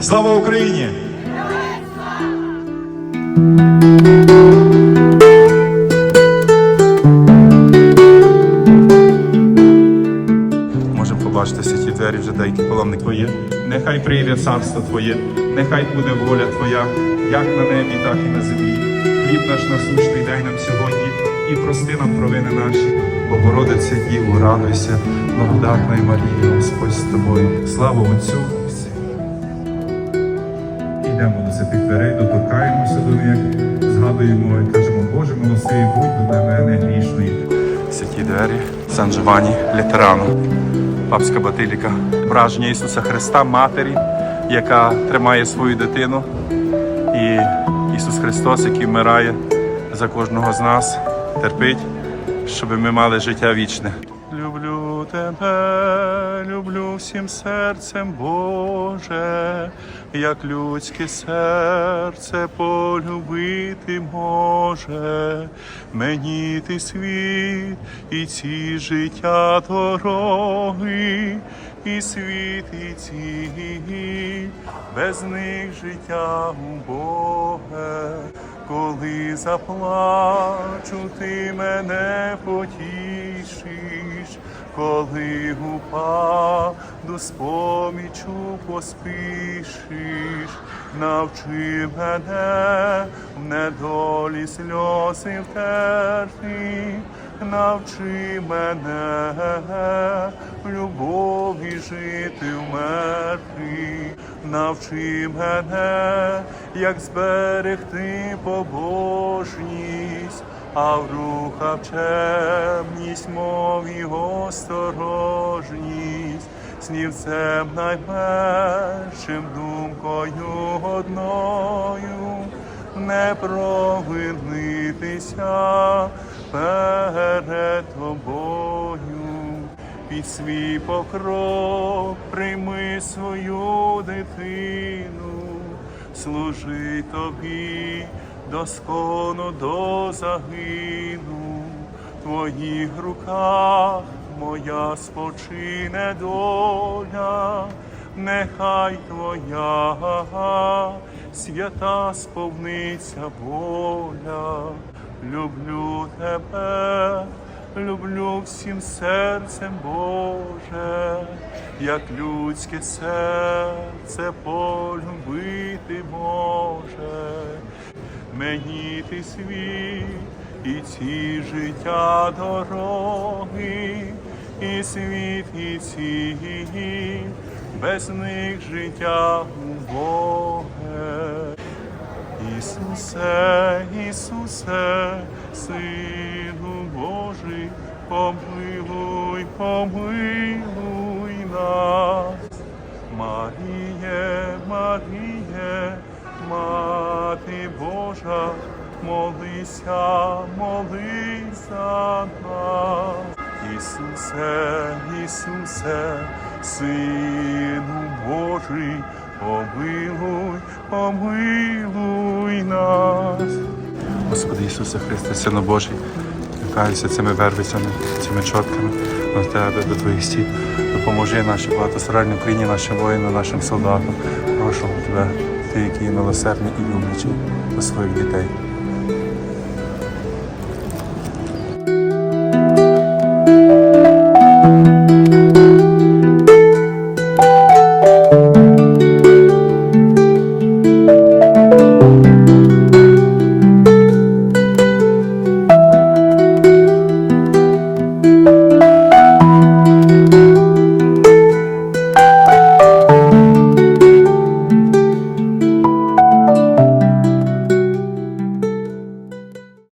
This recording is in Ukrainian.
Слава Україні! Можемо побачити святі двері вже деякі паломник Твоє. Нехай прийде царство Твоє, нехай буде воля Твоя, як на небі, так і на землі. Хліб наш насущний дай нам сьогодні і прости нам провини наші. Богородице Діву, радуйся, благодатна Марія, Господь з тобою. Слава Отцю і. Йдемо до святих дверей, доторкаємося до них, згадуємо і кажемо, Боже, милостивий будь до мене грішної. Святі двері Сан Джованні Літерану, папська батиліка, враження Ісуса Христа, Матері, яка тримає свою дитину, і Ісус Христос, який вмирає за кожного з нас, терпить, щоб ми мали життя вічне. Люблю тебе, люблю всім серцем Боже, як людське серце полюбити може, мені ти світ і ці життя дороги, і світ, і ці, без них життя убоге. Коли заплачу, ти мене потішиш, коли упаду з помічу поспішиш, навчи мене в недолі сльози втерти, навчи мене в любові жити вмерти, навчи мене, як зберегти побожність, а в рухах чемність, мові осторожність, снівцем найпершим думкою одною, не провинитися перед тобою. Під свій покров прийми свою дитину, служи тобі доскону до загину, в твоїх руках моя спочине доля, нехай твоя свята сповниться воля, люблю тебе. Люблю всім серцем Боже, як людське серце полюбити може. Мені ти світ і ці життя дороги, і світ, і ці, без них життя убоге. Ісусе, Ісусе, Сину Божий, помилуй, помилуй нас. Маріє, Маріє, Мати Божа, молися, молись за нас. Ісусе, Ісусе, Сину Божий, помилуй, помилуй нас. Господи Ісусе Христе, Сину Божий, каюся цими вервицями, цими чотками до Тебе, до Твоїх стіп. Допоможи нашій багатостранній Україні, нашим воїнам, нашим солдатам. Прошу Тебе, Ти, який милосердний і люблячий до своїх дітей.